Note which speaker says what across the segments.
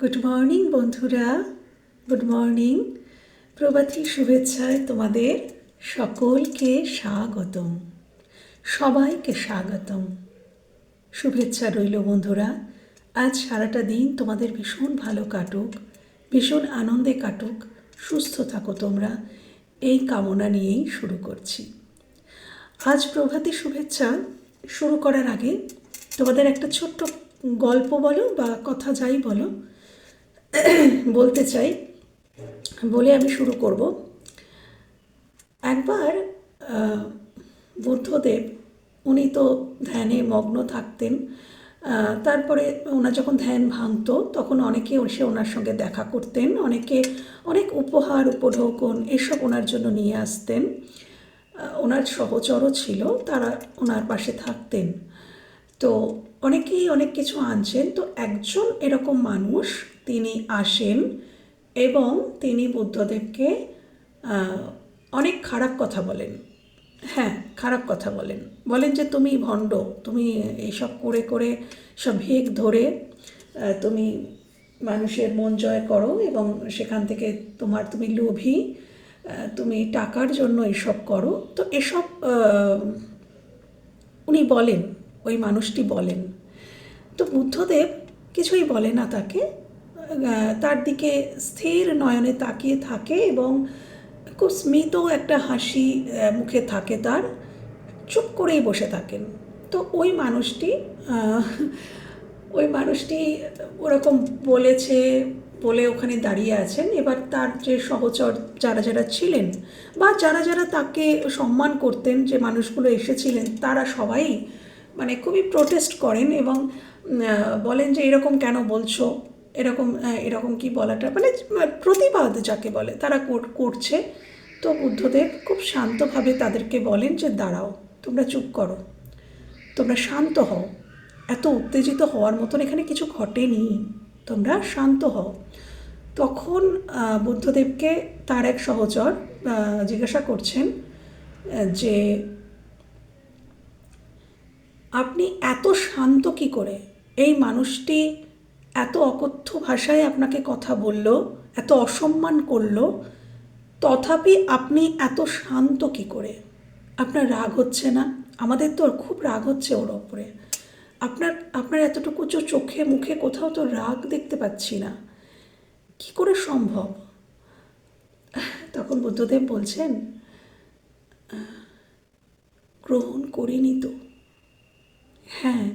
Speaker 1: Good morning বন্ধুরা। Good morning প্রভাতী শুভেচ্ছায় তোমাদের সকলকে স্বাগতম। সবাইকে স্বাগতম। শুভেচ্ছা রইল বন্ধুরা। আজ সারাটা দিন তোমাদের ভীষণ ভালো কাটুক, ভীষণ আনন্দে কাটুক, সুস্থ থাকো তোমরা। এই কামনা নিয়েই শুরু করছি। আজ প্রভাতী শুভেচ্ছা শুরু করার আগে তোমাদের একটা ছোট্ট গল্প বলো বা কথা যাই বলো। বলতে চাই, বলে আমি শুরু করব। একবার বুদ্ধদেব, উনি তো ধ্যানে মগ্ন থাকতেন তারপরে ওনার যখন ধ্যান ভাঙতো, তখন অনেকে এসে ওনার সঙ্গে দেখা করতেন, অনেকে অনেক উপহার, উপঢৌকন এসব ওনার জন্য নিয়ে আসতেন। ওনার সহচরও ছিল, তারা ওনার পাশে থাকতেন। তো অনেকেই অনেক কিছু আনছেন, তো একজন এরকম মানুষ তিনি আসেন এবং তিনি বুদ্ধদেবকে অনেক খারাপ কথা বলেন। হ্যাঁ খারাপ কথা বলেন। বলেন যে, তুমি ভণ্ড, তুমি এইসব করে করে সব ভেগ ধরে তুমি মানুষের মন জয় করো এবং সেখান থেকে তোমার, তুমি লোভী তুমি টাকার জন্য এসব করো। তো এসব উনি বলেন, ওই মানুষটি বলেন। তো বুদ্ধদেব কিছুই বলে না তাকে। তার দিকে স্থির নয়নে তাকিয়ে থাকে এবং খুব স্মিত একটা হাসি মুখে থাকে তার। চুপ করেই বসে থাকেন। তো ওই মানুষটি ওই মানুষটি ওরকম বলেছে বলে ওখানে দাঁড়িয়ে আছেন। এবার তার যে সহচর যারা যারা ছিলেন বা যারা যারা তাকে সম্মান করতেন, যে মানুষগুলো এসেছিলেন, তারা সবাই মানে খুবই প্রোটেস্ট করেন এবং বলেন যে এরকম কেন বলছো? এরকম এরকম কি বলাটা মানে প্রতিবাদ যাকে বলে, তারা করছে। তো বুদ্ধদেব খুব শান্তভাবে তাদেরকে বলেন যে, দাঁড়াও, তোমরা চুপ করো। তোমরা শান্ত হও। এত উত্তেজিত হওয়ার মতন এখানে কিছু ঘটেনি। তোমরা শান্ত হও। তখন বুদ্ধদেবকে তার এক সহচর জিজ্ঞাসা করছেন যে, আপনি এত শান্ত কি করে? এই মানুষটি এত অকথ্য ভাষায় আপনাকে কথা বলল এত অসম্মান করল তথাপি আপনি এত শান্ত কি করে? আপনার রাগ হচ্ছে না? আমাদের তো খুব রাগ হচ্ছে ওর ওপরে। আপনার আপনার এতটুকু চোখে মুখে কোথাও তো রাগ দেখতে পাচ্ছি না। কি করে সম্ভব? তখন বুদ্ধদেব বলছেন "আহ, গ্রহণ করিনি তো? হ্যাঁ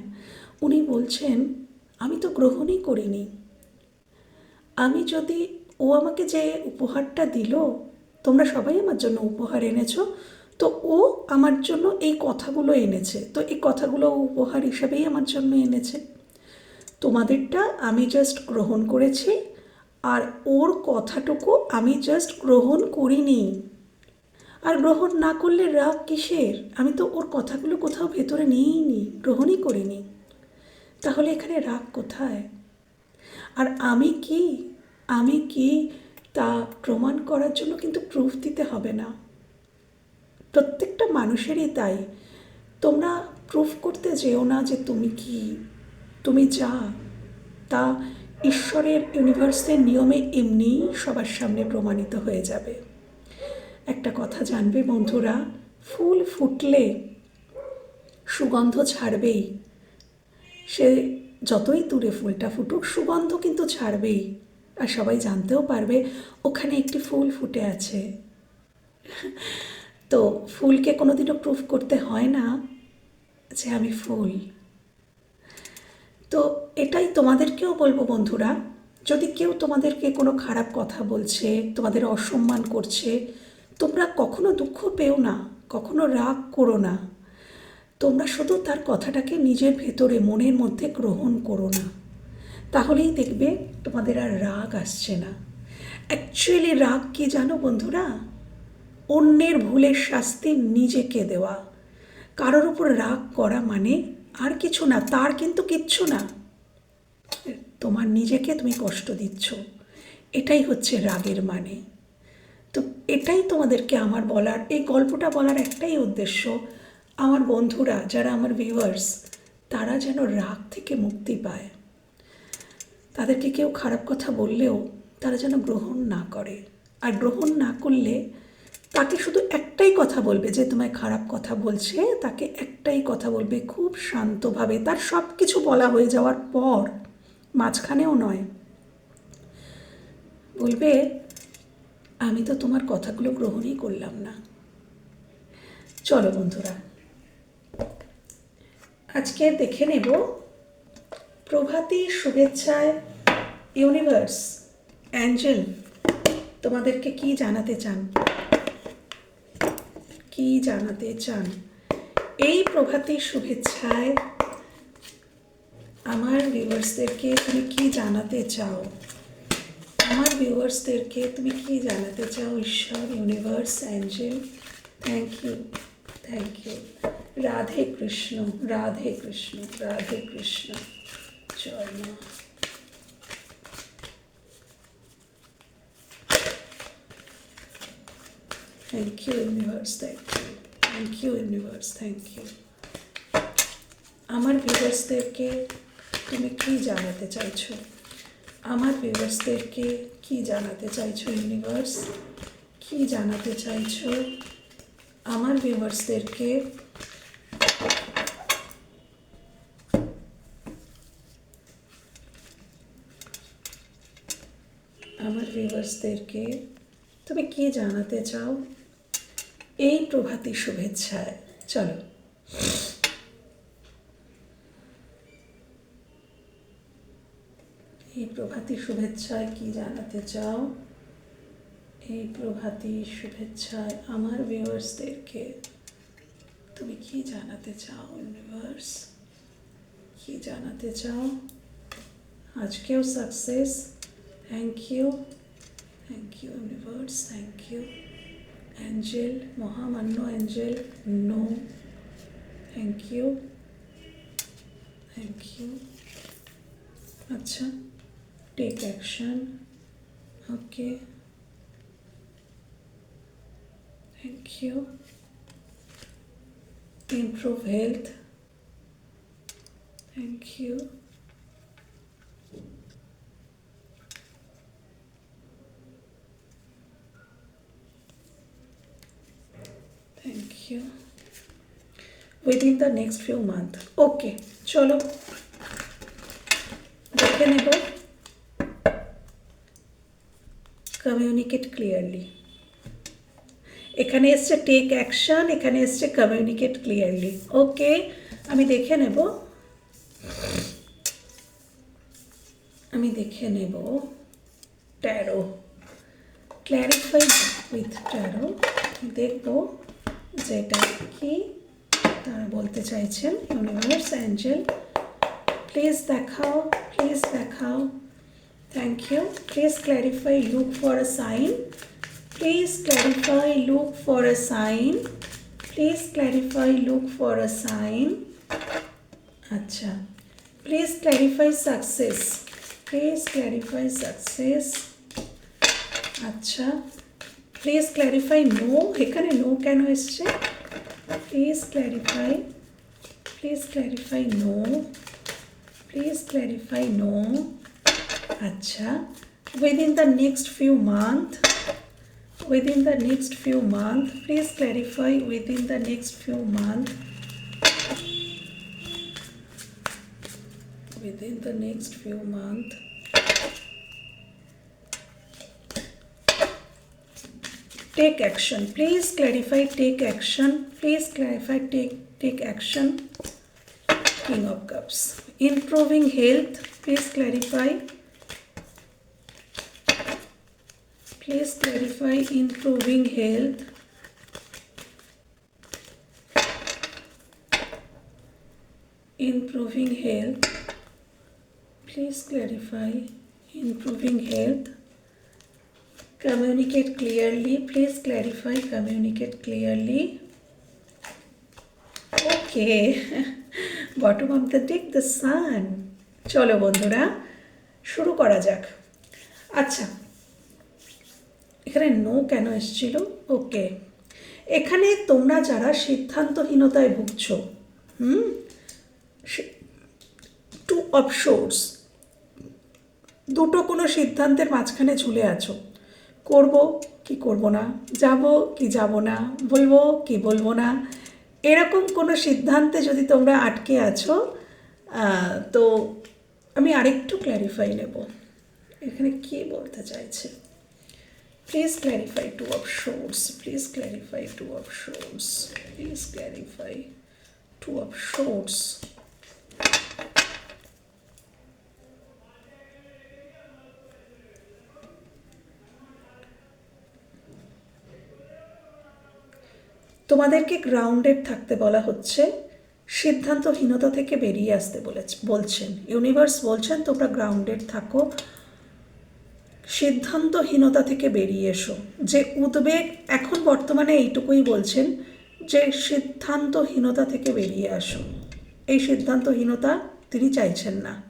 Speaker 1: উনি বলছেন আমি তো গ্রহণই করিনি। আমি যদি ও আমাকে যে উপহারটা দিল, তোমরা সবাই আমার জন্য উপহার এনেছো, তো ও আমার জন্য এই কথাগুলো এনেছে। তো এই কথাগুলো উপহার হিসাবেই আমার জন্য এনেছে। তোমাদেরটা আমি জাস্ট গ্রহণ করেছি, আর ওর কথাটুকু আমি জাস্ট গ্রহণ করিনি। আর গ্রহণ না করলে রাগ কিসের? আমি তো ওর কথাগুলো কোথাও ভেতরে নিইনি, গ্রহণই করিনি। তাহলে এখানে রাগ কোথায়? আর আমি কি? আমি কি তা প্রমাণ করার জন্য কিন্তু প্রুফ দিতে হবে না। প্রত্যেকটা মানুষেরই তাই। তোমরা প্রুফ করতে যেও না যে তুমি কি। তুমি যা। তা ঈশ্বরের ইউনিভার্সের নিয়মে এমনিই সবার সামনে প্রমাণিত হয়ে যাবে। একটা কথা জানবে বন্ধুরা, ফুল ফুটলে সুগন্ধ ছাড়বেই। সে যতই দূরে ফুলটা ফুটুক, সুগন্ধ কিন্তু ছাড়বেই। আর সবাই জানতেও পারবে, ওখানে একটি ফুল ফুটে আছে। তো ফুলকে কোনোদিনও প্রুফ করতে হয় না যে আমি ফুল। তো এটাই তোমাদেরকেও বলব বন্ধুরা, যদি কেউ তোমাদেরকে কোনো খারাপ কথা বলছে, তোমাদের অসম্মান করছে, তোমরা কখনো দুঃখ পেও না, কখনো রাগ করো না। তোমরা শুধু তার কথাটাকে নিজের ভেতরে মনের মধ্যে গ্রহণ করো না। তাহলেই দেখবে তোমাদের আর রাগ আসছে না। অ্যাকচুয়ালি রাগ কি জানো বন্ধুরা? অন্যের ভুলের শাস্তি নিজেকে দেওয়া। কারোর উপর রাগ করা মানে আর কিছু না, তার কিন্তু কিচ্ছু না। তোমার নিজেকে তুমি কষ্ট দিচ্ছ। এটাই হচ্ছে রাগের মানে। তো এটাই তোমাদেরকে আমার বলার, এই গল্পটা বলার একটাই উদ্দেশ্য। আমার বন্ধুরা, যারা আমার ভিউয়ার্স তারা যেন রাগ থেকে মুক্তি পায়। তাদেরকে কেউ খারাপ কথা বললেও তারা যেন গ্রহণ না করে। আর গ্রহণ না করলে তাকে শুধু একটাই কথা বলবে যে, তোমায় খারাপ কথা বলছে। তাকে একটাই কথা বলবে খুব শান্তভাবে। তার সব কিছু বলা হয়ে যাওয়ার পর মাঝখানেও নয়, বলবে, আমি তো তোমার কথাগুলো গ্রহণই করলাম না। চলো বন্ধুরা আজকে দেখে নেব প্রভাতী শুভেচ্ছায় ইউনিভার্স। অ্যাঞ্জেল, তোমাদেরকে কি জানাতে চান? কি জানাতে চান? এই প্রভাতী শুভেচ্ছায় আমার ভিউয়ার্সদেরকে তুমি কি জানাতে চাও? আমার ভিউয়ার্সদেরকে তুমি কি জানাতে চাও? ঈশ্বর, universe, angel, thank you. Thank you Radhe Krishna Radhe Krishna Radhe Krishna মা thank you universe thank you thank you universe thank you আমার ভিউয়ার্সদেরকে তুমি কি জানাতে চাইছো আমার ভিউয়ার্সদেরকে কি জানাতে চাইছো ইউনিভার্স কি জানাতে চাইছো আমার ভিউয়ার্সদেরকে আমার ভিউয়ার্সদেরকে তুমি কি জানাতে চাও? এই প্রভাতী শুভেচ্ছায়। চলো। এই প্রভাতী শুভেচ্ছায় কি জানাতে চাও? এই প্রভাতী শুভেচ্ছায় আমার ভিউয়ার্সদেরকে তুমি কি জানাতে চাও ইউনিভার্স কি জানাতে চাও? আজকেও success thank you thank you universe thank you angel মহামান্য angel no thank you thank you আচ্ছা take action okay thank you improve health thank you thank you within the next few month okay চলো দেখে নেব communicate clearly এখানে এসছে take action এখানে এসছে communicate clearly ওকে আমি দেখে নেব। আমি দেখে নেব। ট্যারো ক্ল্যারিফাই উইথ ট্যারো দেখব যে এটা কি তারা বলতে চাইছেন। ইউনিভার্স অ্যাঞ্জেল প্লিজ দেখাও প্লিজ দেখাও। Thank you please clarify look for a sign Please clarify, look for a sign. Please clarify, look for a sign. আচ্ছা please clarify success please clarify success আচ্ছা প্লিজ ক্ল্যারিফাই নো এখানে no কেন এসছে please clarify please clarify no please clarify no আচ্ছা within the next few month within the next few months. please clarify within the next few months. within the next few months. take action please clarify take action please clarify take take action king of cups improving health please clarify Please clarify improving health. Improving health. Please clarify improving health. Communicate clearly. Please clarify, communicate clearly. Okay. Bottom of the deck, the sun. চলো বন্ধুরা শুরু করা যাক আচ্ছা এখানে no কেন এসেছিল? ওকে এখানে তোমরা যারা সিদ্ধান্তহীনতায় ভুগছো, হুম? টু অপশোর্স দুটো কোনো সিদ্ধান্তের মাঝখানে ঝুলে আছো। করব কি করব না, যাব কি যাব না, বলব কি বলব না। এরকম কোনো সিদ্ধান্তে যদি তোমরা আটকে আছো তো আমি আরেকটু ক্ল্যারিফাই নেব। এখানে কি বলতে চাইছে? Please clarify two of swords please clarify two of swords please clarify two of swords তোমাদেরকে গ্রাউন্ডেড থাকতে বলা হচ্ছে, সিদ্ধান্তহীনতা থেকে বেরিয়ে আসতে বলে বলছেন। ইউনিভার্স বলছেন, তোমরা গ্রাউন্ডেড থাকো। সিদ্ধান্তহীনতা থেকে বেরিয়ে এসো। যে উদ্বেগ এখন বর্তমানে এইটুকুই বলছেন যে সিদ্ধান্তহীনতা থেকে বেরিয়ে আসো। এই সিদ্ধান্তহীনতা তিনি চাইছেন না।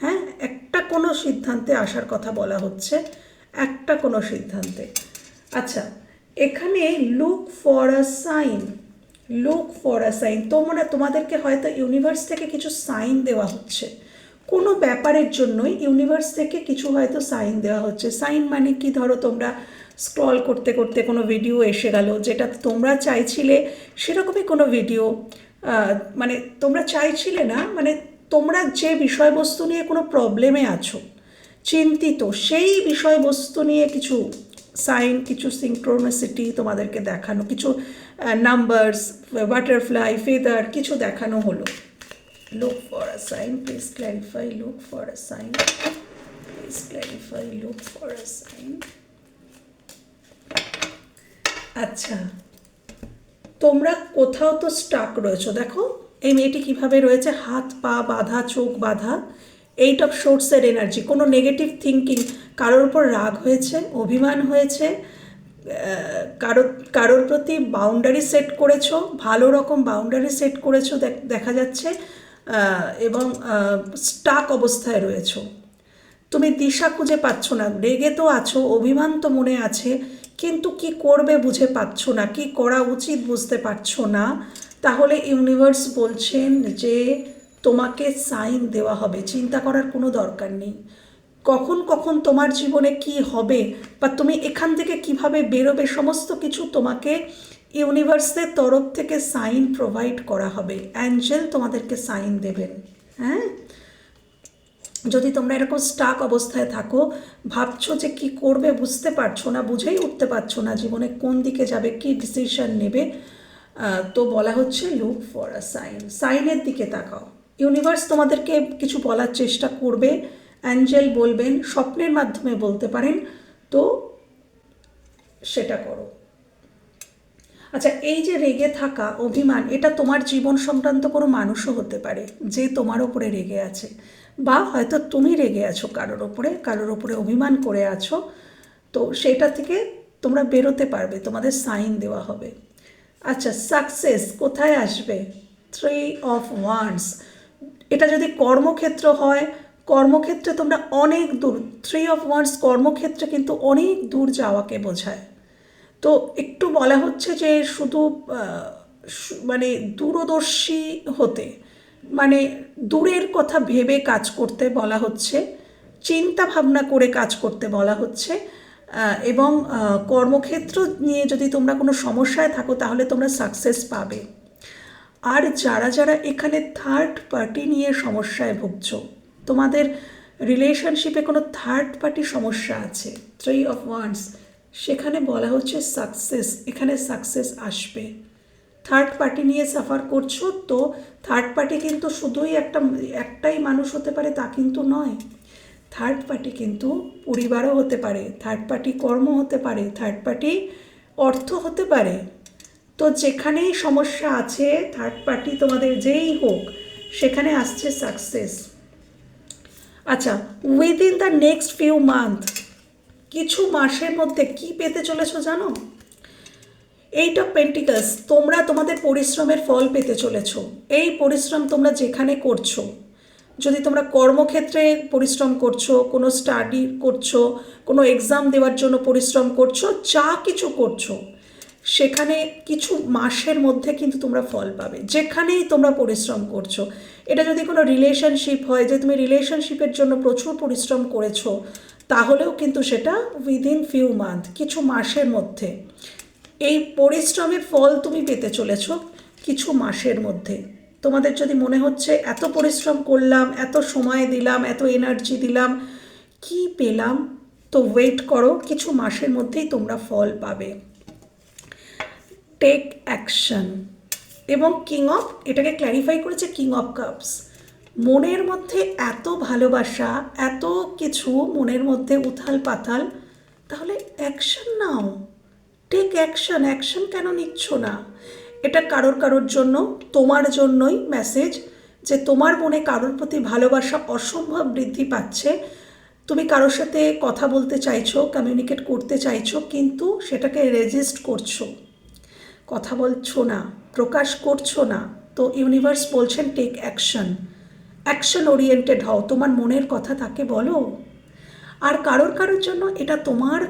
Speaker 1: হ্যাঁ একটা কোনো সিদ্ধান্তে আসার কথা বলা হচ্ছে, একটা কোনো সিদ্ধান্তে। আচ্ছা এখানে look for a sign look for a sign তোমরা, তোমাদেরকে হয়তো ইউনিভার্স থেকে কিছু সাইন দেওয়া হচ্ছে। কোনো ব্যাপারের জন্যই ইউনিভার্স থেকে কিছু হয়তো সাইন দেওয়া হচ্ছে। সাইন মানে কি? ধরো তোমরা স্ক্রল করতে করতে কোনো ভিডিও এসে গেল, যেটা তোমরা চাইছিলে সেরকমই কোনো ভিডিও মানে তোমরা চাইছিলে না মানে তোমরা যে বিষয়বস্তু নিয়ে কোনো প্রবলেমে আছো, চিন্তিত, সেই বিষয়বস্তু নিয়ে কিছু সাইন কিছু সিঙ্ক্রোনাসিটি তোমাদেরকে দেখানো, কিছু নাম্বারস বাটারফ্লাই ফেদার কিছু দেখানো হলো। Look for a sign, please clarify, look for a sign. Please clarify, look for a sign. আচ্ছা তোমরা কোথাও তো স্টাক রয়েছো, দেখো, এই মেয়েটি কীভাবে রয়েছে, হাত, পা বাঁধা, চোখ বাঁধা এইট অফ শোর্টসের এনার্জি কোনো নেগেটিভ থিঙ্কিং কারোর উপর রাগ হয়েছে, অভিমান হয়েছে কারও, কারোর প্রতি বাউন্ডারি সেট করেছ, ভালো রকম বাউন্ডারি সেট করেছ দেখ- যাচ্ছে এবং স্টাক অবস্থায় রয়েছো। তুমি দিশা খুঁজে পাচ্ছ না। রেগে তো আছো, অভিমান তো মনে আছে, কিন্তু কি করবে বুঝে পাচ্ছ না, কি করা উচিত বুঝতে পারছ না। তাহলে ইউনিভার্স বলছেন যে, তোমাকে সাইন দেওয়া হবে। চিন্তা করার কোনো দরকার নেই। কখন কখন তোমার জীবনে কি হবে বা তুমি এখান থেকে কীভাবে বেরোবে, সমস্ত কিছু তোমাকে ইউনিভার্সের তরফ থেকে সাইন প্রোভাইড করা হবে। অ্যাঞ্জেল তোমাদেরকে সাইন দেবেন হ্যাঁ? যদি তোমরা এরকম স্টাক অবস্থায় থাকো, ভাবছ যে কি করবে বুঝতে পারছ না, বুঝেই উঠতে পারছ না জীবনে কোন দিকে যাবে, কি ডিসিশন নেবে তো বলা হচ্ছে লুক ফর আ সাইন সাইনের দিকে তাকাও। ইউনিভার্স তোমাদেরকে কিছু বলার চেষ্টা করবে। অ্যাঞ্জেল বলবেন, স্বপ্নের মাধ্যমে বলতে পারেন। তো সেটা করো। আচ্ছা এই যে রেগে থাকা অভিমান, এটা তোমার জীবন সংক্রান্ত কোনো মানুষও হতে পারে যে তোমার ওপরে রেগে আছে। বা হয়তো তুমি রেগে আছো কারোর ওপরে কারোর ওপরে অভিমান করে আছো। তো সেটা থেকে তোমরা বেরোতে পারবে, তোমাদের সাইন দেওয়া হবে। আচ্ছা সাকসেস কোথায় আসবে? থ্রি অফ ওয়ান্স এটা যদি কর্মক্ষেত্র হয়, কর্মক্ষেত্রে তোমরা অনেক দূর থ্রি অফ ওয়ান্স কর্মক্ষেত্রে কিন্তু অনেক দূর যাওয়াকে বোঝায়। তো একটু বলা হচ্ছে যে শুধু মানে দূরদর্শী হতে মানে দূরের কথা ভেবে কাজ করতে বলা হচ্ছে, চিন্তা ভাবনা করে কাজ করতে বলা হচ্ছে এবং কর্মক্ষেত্র নিয়ে যদি তোমরা কোনো সমস্যায় থাকো তাহলে তোমরা সাকসেস পাবে। আর যারা যারা এখানে থার্ড পার্টি নিয়ে সমস্যায় ভুগছো, তোমাদের রিলেশনশিপে কোনো থার্ড পার্টি সমস্যা আছে? থ্রি অফ ওয়ান্স সেখানে বলা হচ্ছে সাকসেস এখানে সাকসেস আসবে। থার্ড পার্টি নিয়ে সাফার করছ তো থার্ড পার্টি কিন্তু শুধুই একটা, একটাই মানুষ হতে পারে তা কিন্তু নয়। থার্ড পার্টি কিন্তু পরিবারও হতে পারে থার্ড পার্টি কর্ম হতে পারে থার্ড পার্টি অর্থ হতে পারে। তো যেখানেই সমস্যা আছে থার্ড পার্টি তোমাদের যেই হোক, সেখানে আসছে সাকসেস আচ্ছা within the next few month কিছু মাসের মধ্যে কি পেতে চলেছো জানো? এইট অফ পেন্টিকাস তোমরা তোমাদের পরিশ্রমের ফল পেতে চলেছো। এই পরিশ্রম তোমরা যেখানে করছ, যদি তোমরা কর্মক্ষেত্রে পরিশ্রম করছ, কোনো স্টাডি করছ, কোনো এক্সাম দেওয়ার জন্য পরিশ্রম করছ, যা কিছু করছ, সেখানে কিছু মাসের মধ্যে কিন্তু তোমরা ফল পাবে। যেখানেই তোমরা পরিশ্রম করছ, এটা যদি কোনো রিলেশনশিপ হয়, যে তুমি রিলেশনশিপের জন্য প্রচুর পরিশ্রম করেছ তাহলেও কিন্তু সেটা উইদিন ফিউ মান্থ কিছু মাসের মধ্যে। এই পরিশ্রমের ফল তুমি পেতে চলেছ কিছু মাসের মধ্যে। তোমাদের যদি মনে হচ্ছে, এত পরিশ্রম করলাম, এত সময় দিলাম, এত এনার্জি দিলাম, কি পেলাম? তো ওয়েট করো, কিছু মাসের মধ্যেই তোমরা ফল পাবে। টেক অ্যাকশন এবং কিং অফ এটাকে ক্ল্যারিফাই করেছে কিং অফ কাপস মনের মধ্যে এত ভালোবাসা, এত কিছু মনের মধ্যে উথাল পাথাল, তাহলে অ্যাকশন নাও। টেক অ্যাকশন অ্যাকশন কেন নিচ্ছ না? এটা কারোর কারোর জন্য, তোমার জন্যই মেসেজ যে তোমার মনে কারোর প্রতি ভালোবাসা অসম্ভব বৃদ্ধি পাচ্ছে। তুমি কারোর সাথে কথা বলতে চাইছো কমিউনিকেট করতে চাইছো, কিন্তু সেটাকে রেজিস্ট করছ। কথা বলছো না, প্রকাশ করছ না। তো ইউনিভার্স বলছেন টেক অ্যাকশন অ্যাকশন ওরিয়েন্টেড হও, তোমার মনের কথা তাকে বলো। আর কারোর কারোর জন্য এটা তোমার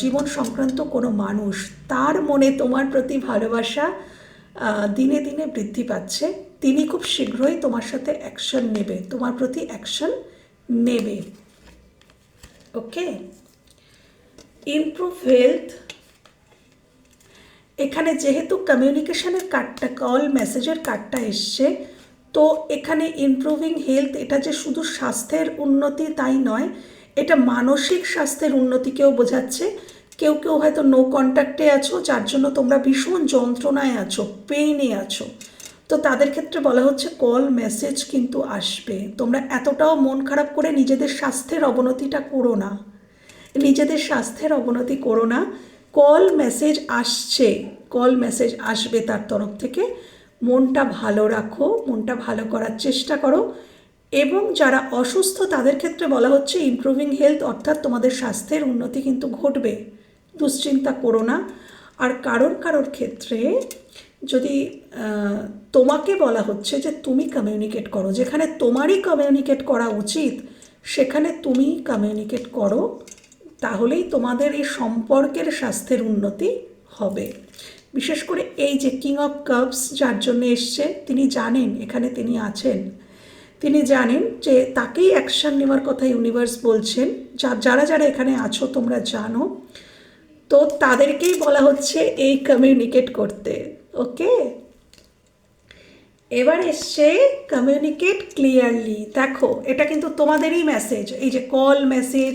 Speaker 1: জীবন সংক্রান্ত কোনো মানুষ, তার মনে তোমার প্রতি ভালোবাসা দিনে দিনে বৃদ্ধি পাচ্ছে। তিনি খুব শীঘ্রই তোমার সাথে অ্যাকশন নেবে, তোমার প্রতি অ্যাকশন নেবে। ওকে ইমপ্রুভ হেলথ এখানে যেহেতু কমিউনিকেশনের কার্ডটা কল মেসেজের কার্ডটা এসছে তো এখানে ইমপ্রুভিং হেলথ এটা যে শুধু স্বাস্থ্যের উন্নতি তাই নয়, এটা মানসিক স্বাস্থ্যের উন্নতিকেও বোঝাচ্ছে। কেউ কেউ হয়তো নো কন্ট্যাক্টে আছো, যার জন্য তোমরা ভীষণ যন্ত্রণায় আছো পেইনে আছো। তো তাদের ক্ষেত্রে বলা হচ্ছে কল মেসেজ কিন্তু আসবে। তোমরা এতটাও মন খারাপ করে নিজেদের স্বাস্থ্যের অবনতিটা করো না। নিজেদের স্বাস্থ্যের অবনতি করো না। কল মেসেজ আসছে কল মেসেজ আসবে তার তরফ থেকে। মনটা ভালো রাখো, মনটা ভালো করার চেষ্টা করো। এবং যারা অসুস্থ, তাদের ক্ষেত্রে বলা হচ্ছে ইমপ্রুভিং হেলথ অর্থাৎ তোমাদের স্বাস্থ্যের উন্নতি কিন্তু ঘটবে। দুশ্চিন্তা করো না। আর কারোর কারোর ক্ষেত্রে যদি তোমাকে বলা হচ্ছে যে তুমি কমিউনিকেট করো, যেখানে তোমারই কমিউনিকেট করা উচিত, সেখানে তুমি কমিউনিকেট করো, তাহলেই তোমাদের এই সম্পর্কের স্বাস্থ্যের উন্নতি হবে। বিশেষ করে এই যে কিং অফ কাপস যার জন্য এসছে, তিনি জানেন, এখানে তিনি আছেন। তিনি জানেন যে তাকেই অ্যাকশন নেওয়ার কথা ইউনিভার্স বলছেন। যারা যারা এখানে আছো, তোমরা জানো। তো তাদেরকেই বলা হচ্ছে এই কমিউনিকেট করতে, ওকে? এবার এসছে কমিউনিকেট ক্লিয়ারলি দেখো, এটা কিন্তু তোমাদেরই মেসেজ এই যে call message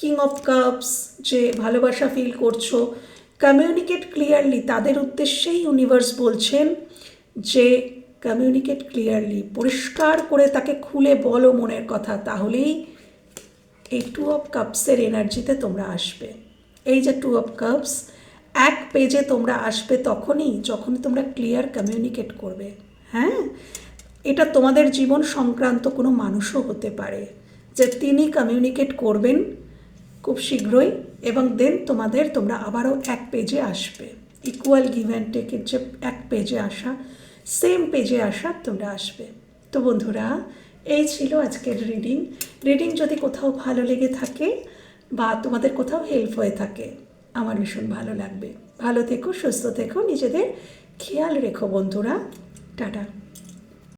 Speaker 1: king of cups যে ভালোবাসা ফিল করছ কমিউনিকেট ক্লিয়ারলি তাদের উদ্দেশ্যেই ইউনিভার্স বলছেন যে কমিউনিকেট ক্লিয়ারলি পরিষ্কার করে তাকে খুলে বলো মনের কথা, তাহলেই এই টু অফ কাপসের এনার্জিতে তোমরা আসবে। এই যে টু অফ কাপস এক পেজে তোমরা আসবে তখনই যখন তোমরা ক্লিয়ার কমিউনিকেট করবে। হ্যাঁ? এটা তোমাদের জীবন সংক্রান্ত কোনো মানুষও হতে পারে, যে তিনি কমিউনিকেট করবেন খুব শীঘ্রই। এবং দেন তোমাদের তোমরা আবারও এক পেজে আসবে। ইকুয়াল গিভ অ্যান্ড টেকের যে এক পেজে আসা সেম পেজে আসা তোমরা আসবে। তো বন্ধুরা, এই ছিল আজকের রিডিং রিডিং যদি কোথাও ভালো লেগে থাকে বা তোমাদের কোথাও হেল্প হয়ে থাকে, আমার ভীষণ ভালো লাগবে। ভালো থেকো, সুস্থ থেকো, নিজেদের খেয়াল রেখো বন্ধুরা। টাটা।